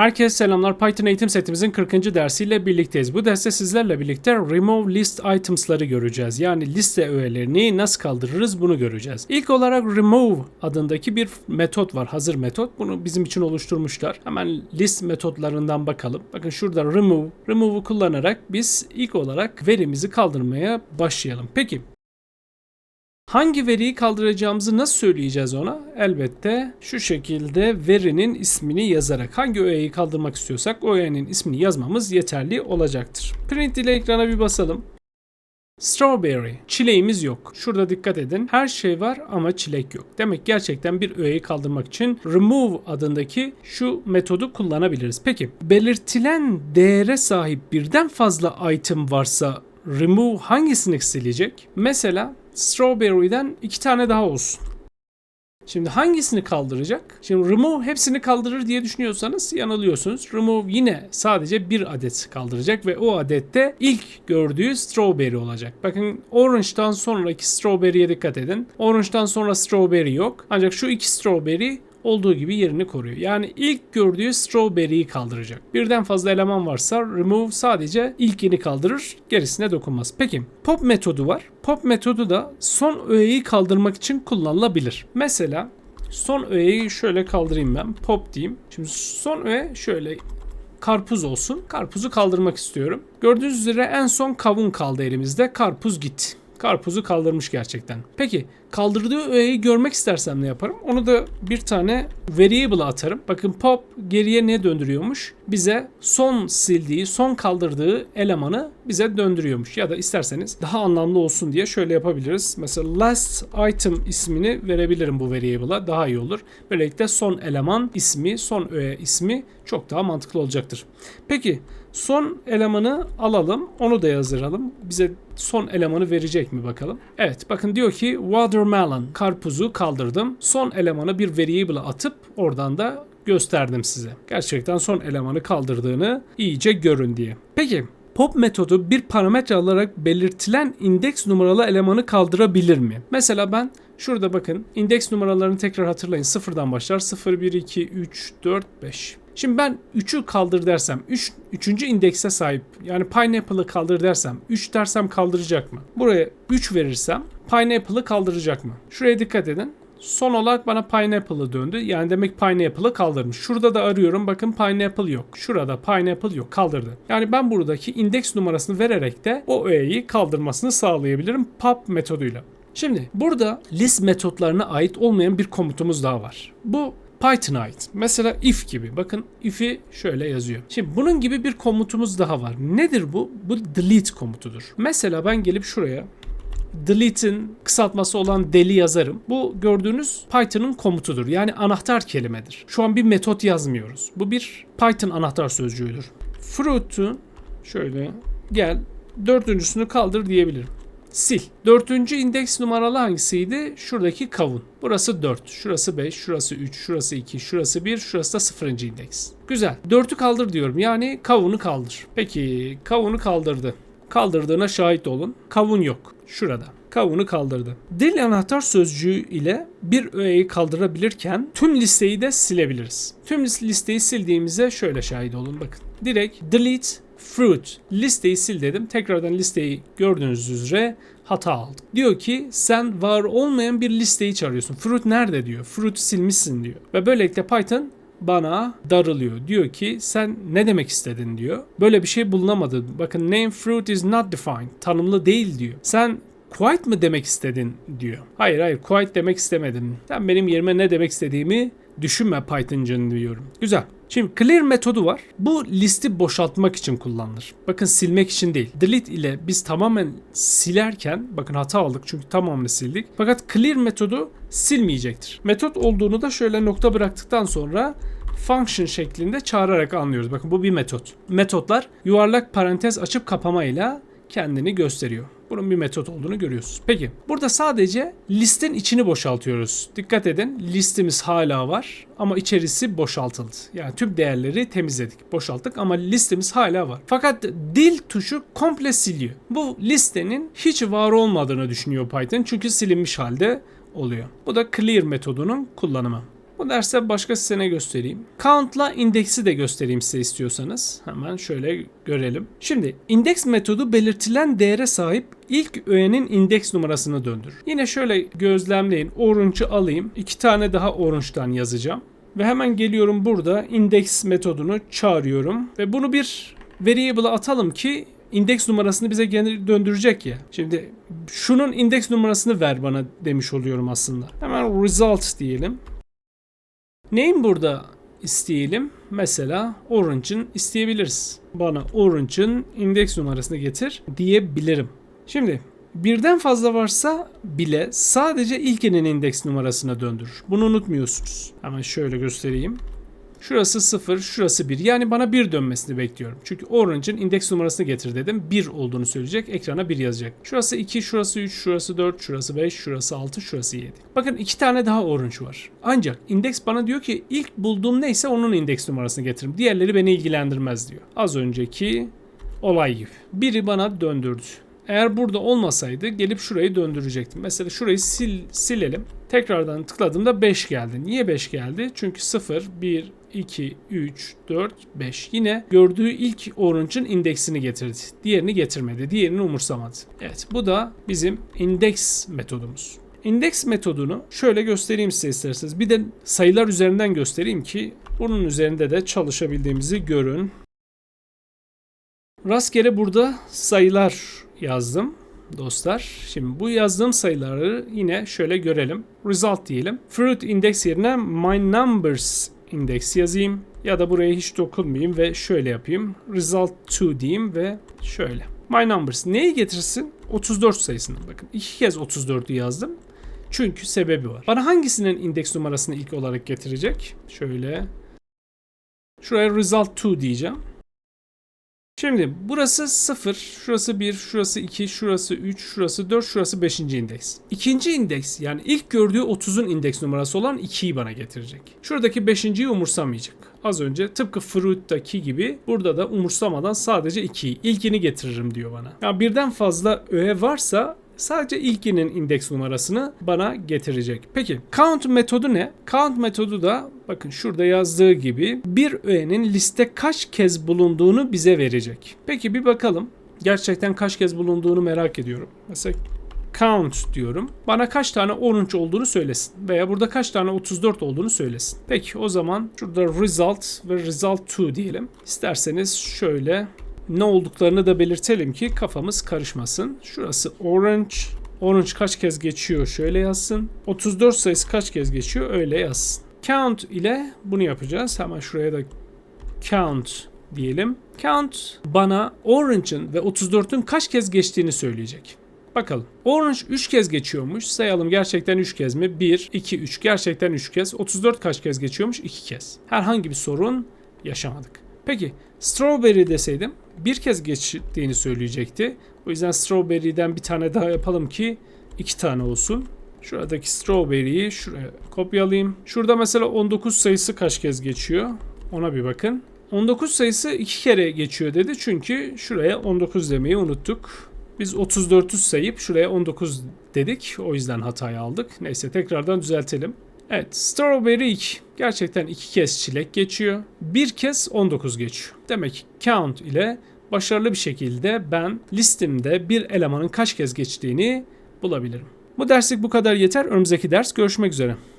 Herkese selamlar. Python eğitim setimizin 40. dersiyle birlikteyiz. Bu derste sizlerle birlikte remove list items'ları göreceğiz. Yani liste öğelerini nasıl kaldırırız bunu göreceğiz. İlk olarak remove adındaki bir metot var. Hazır metot. Bunu bizim için oluşturmuşlar. Hemen list metotlarından bakalım. Bakın şurada remove. Remove'u kullanarak biz ilk olarak verimizi kaldırmaya başlayalım. Peki Hangi veriyi kaldıracağımızı nasıl söyleyeceğiz ona? Elbette şu şekilde verinin ismini yazarak hangi öğeyi kaldırmak istiyorsak o öğenin ismini yazmamız yeterli olacaktır. Print ile ekrana bir basalım. Strawberry. Çileğimiz yok. Şurada dikkat edin. Her şey var ama çilek yok. Demek gerçekten bir öğeyi kaldırmak için remove adındaki şu metodu kullanabiliriz. Peki belirtilen değere sahip birden fazla item varsa remove hangisini silecek? Mesela strawberry'den iki tane daha olsun. Şimdi hangisini kaldıracak? Şimdi remove hepsini kaldırır diye düşünüyorsanız yanılıyorsunuz. Remove yine sadece bir adet kaldıracak ve o adette ilk gördüğü strawberry olacak. Bakın orange'dan sonraki strawberry'e dikkat edin. Orange'dan sonra strawberry yok. Ancak şu iki strawberry olduğu gibi yerini koruyor. Yani ilk gördüğü strawberry'yi kaldıracak. Birden fazla eleman varsa remove sadece ilkini kaldırır, gerisine dokunmaz. Peki pop metodu var. Pop metodu da son öğeyi kaldırmak için kullanılabilir. Mesela son öğeyi şöyle kaldırayım ben. Pop diyeyim. Şimdi son öğe şöyle karpuz olsun. Karpuzu kaldırmak istiyorum. Gördüğünüz üzere en son kavun kaldı elimizde. Karpuz gitti. Karpuzu kaldırmış gerçekten. Peki kaldırdığı öğeyi görmek istersem ne yaparım? Onu da bir tane variable atarım. Bakın pop geriye ne döndürüyormuş? Bize son sildiği, son kaldırdığı elemanı bize döndürüyormuş. Ya da isterseniz daha anlamlı olsun diye şöyle yapabiliriz. Mesela last item ismini verebilirim bu variable'a. Daha iyi olur. Böylelikle son eleman ismi, son öğe ismi çok daha mantıklı olacaktır. Peki son elemanı alalım. Onu da yazdıralım. Bize son elemanı verecek mi bakalım. Evet bakın diyor ki watermelon karpuzu kaldırdım. Son elemanı bir variable'a atıp oradan da gösterdim size. Gerçekten son elemanı kaldırdığını iyice görün diye. Peki Pop metodu bir parametre alarak belirtilen indeks numaralı elemanı kaldırabilir mi? Mesela ben şurada bakın indeks numaralarını tekrar hatırlayın. Sıfırdan başlar. 0, 1, 2, 3, 4, 5. Şimdi ben 3'ü kaldır dersem 3. Üç, 3. indekse sahip yani Pineapple'ı kaldır dersem 3 dersem kaldıracak mı? Buraya 3 verirsem Pineapple'ı kaldıracak mı? Şuraya dikkat edin. Son olarak bana Pineapple'ı döndü. Yani demek Pineapple'ı kaldırmış. Şurada da arıyorum. Bakın Pineapple yok. Şurada Pineapple yok. Kaldırdı. Yani ben buradaki indeks numarasını vererek de o öğeyi kaldırmasını sağlayabilirim pop metoduyla. Şimdi burada list metotlarına ait olmayan bir komutumuz daha var. Bu Python'a ait. Mesela if gibi. Bakın if'i şöyle yazıyor. Şimdi bunun gibi bir komutumuz daha var. Nedir bu? Bu delete komutudur. Mesela ben gelip şuraya delete'in kısaltması olan deli yazarım. Bu gördüğünüz Python'ın komutudur. Yani anahtar kelimedir. Şu an bir metot yazmıyoruz. Bu bir Python anahtar sözcüğüdür. Fruit'u şöyle gel dördüncüsünü kaldır diyebilirim. Sil. Dördüncü indeks numaralı hangisiydi? Şuradaki kavun. Burası 4, şurası 5, şurası 3, şurası 2, şurası 1, şurası da 0. indeks. Güzel. 4'ü kaldır diyorum. Yani kavunu kaldır. Peki kavunu kaldırdı. Kaldırdığına şahit olun. Kavun yok. Şurada. Kavunu kaldırdı. Dil anahtar sözcüğü ile bir öğeyi kaldırabilirken tüm listeyi de silebiliriz. Tüm listeyi sildiğimize şöyle şahit olun bakın. Direkt delete fruit listeyi sil dedim. Tekrardan listeyi gördüğünüz üzere hata aldık. Diyor ki sen var olmayan bir listeyi çağırıyorsun. Fruit nerede diyor. Fruit'u silmişsin diyor. Ve böylelikle Python bana darılıyor. Diyor ki sen ne demek istedin diyor. Böyle bir şey bulunamadı. Bakın name fruit is not defined. Tanımlı değil diyor. Sen quite mı demek istedin diyor. Hayır hayır quite demek istemedim. Sen benim yerime ne demek istediğimi düşünme Python'cın diyorum. Güzel. Şimdi clear metodu var. Bu listi boşaltmak için kullanılır. Bakın silmek için değil. Delete ile biz tamamen silerken bakın hata aldık çünkü tamamını sildik. Fakat clear metodu silmeyecektir. Metot olduğunu da şöyle nokta bıraktıktan sonra function şeklinde çağırarak anlıyoruz. Bakın bu bir metot. Metotlar yuvarlak parantez açıp kapamayla kendini gösteriyor. Bunun bir metot olduğunu görüyorsunuz. Peki burada sadece listin içini boşaltıyoruz. Dikkat edin listimiz hala var ama içerisi boşaltıldı. Yani tüm değerleri temizledik, boşalttık ama listemiz hala var. Fakat dil tuşu komple siliyor. Bu listenin hiç var olmadığını düşünüyor Python çünkü silinmiş halde oluyor. Bu da clear metodunun kullanımı. Bu derste başka size ne göstereyim? Count'la indeksi de göstereyim size istiyorsanız. Hemen şöyle görelim. Şimdi index metodu belirtilen değere sahip ilk öğenin indeks numarasını döndür. Yine şöyle gözlemleyin. Orange'ı alayım. İki tane daha orange'dan yazacağım. Ve hemen geliyorum burada index metodunu çağırıyorum. Ve bunu bir variable'a atalım ki indeks numarasını bize gene döndürecek ya. Şimdi şunun indeks numarasını ver bana demiş oluyorum aslında. Hemen result diyelim. Neyin burada isteyelim? Mesela Orange'ın isteyebiliriz. Bana Orange'ın indeks numarasını getir diyebilirim. Şimdi birden fazla varsa bile sadece ilkinin indeks numarasına döndürür. Bunu unutmuyorsunuz. Hemen şöyle göstereyim. Şurası 0, şurası 1. Yani bana 1 dönmesini bekliyorum. Çünkü Orange'ın indeks numarasını getir dedim. 1 olduğunu söyleyecek. Ekrana 1 yazacak. Şurası 2, şurası 3, şurası 4, şurası 5, şurası 6, şurası 7. Bakın iki tane daha Orange var. Ancak indeks bana diyor ki ilk bulduğum neyse onun indeks numarasını getirin. Diğerleri beni ilgilendirmez diyor. Az önceki olay gibi. Biri bana döndürdü. Eğer burada olmasaydı gelip şurayı döndürecektim. Mesela şurayı sil, silelim. Tekrardan tıkladığımda 5 geldi. Niye 5 geldi? Çünkü 0, 1, 2, 3, 4, 5. Yine gördüğü ilk orange'ın indeksini getirdi. Diğerini getirmedi. Diğerini umursamadı. Evet bu da bizim indeks metodumuz. İndeks metodunu şöyle göstereyim size isterseniz. Bir de sayılar üzerinden göstereyim ki bunun üzerinde de çalışabildiğimizi görün. Rastgele burada sayılar yazdım dostlar. Şimdi bu yazdığım sayıları yine şöyle görelim. Result diyelim. Fruit index yerine my numbers index yazayım. Ya da buraya hiç dokunmayayım ve şöyle yapayım. Result 2 diyeyim ve şöyle. My numbers neyi getirsin? 34 sayısını. Bakın iki kez 34'ü yazdım. Çünkü sebebi var. Bana hangisinin indeks numarasını ilk olarak getirecek? Şöyle. Şuraya result 2 diyeceğim. Şimdi burası 0, şurası 1, şurası 2, şurası 3, şurası 4, şurası 5. indeks. İkinci indeks yani ilk gördüğü 30'un indeks numarası olan 2'yi bana getirecek. Şuradaki 5.yi umursamayacak. Az önce tıpkı Fruit'taki gibi burada da umursamadan sadece 2'yi, ilkini getiririm diyor bana. Yani birden fazla öğe varsa sadece ilkinin indeks numarasını bana getirecek. Peki count metodu ne? Count metodu da bakın şurada yazdığı gibi bir öğenin liste kaç kez bulunduğunu bize verecek. Peki bir bakalım. Gerçekten kaç kez bulunduğunu merak ediyorum. Mesela count diyorum. Bana kaç tane orange olduğunu söylesin. Veya burada kaç tane 34 olduğunu söylesin. Peki o zaman şurada result ve result 2 diyelim. İsterseniz şöyle ne olduklarını da belirtelim ki kafamız karışmasın. Şurası orange. Orange kaç kez geçiyor şöyle yazsın. 34 sayısı kaç kez geçiyor öyle yazsın. Count ile bunu yapacağız. Hemen şuraya da count diyelim. Count bana orange'ın ve 34'ün kaç kez geçtiğini söyleyecek. Bakalım. Orange 3 kez geçiyormuş. Sayalım gerçekten 3 kez mi? 1, 2, 3. Gerçekten 3 kez. 34 kaç kez geçiyormuş? 2 kez. Herhangi bir sorun yaşamadık. Peki strawberry deseydim bir kez geçtiğini söyleyecekti. O yüzden strawberry'den bir tane daha yapalım ki iki tane olsun. Şuradaki strawberry'yi şuraya kopyalayayım. Şurada mesela 19 sayısı kaç kez geçiyor? Ona bir bakın. 19 sayısı iki kere geçiyor dedi çünkü şuraya 19 demeyi unuttuk. Biz 34'ü sayıp şuraya 19 dedik. O yüzden hatayı aldık. Neyse tekrardan düzeltelim. Evet Strawberry 2. Gerçekten iki kez çilek geçiyor. Bir kez 19 geçiyor. Demek ki count ile başarılı bir şekilde ben listemde bir elemanın kaç kez geçtiğini bulabilirim. Bu derslik bu kadar yeter. Önümüzdeki ders görüşmek üzere.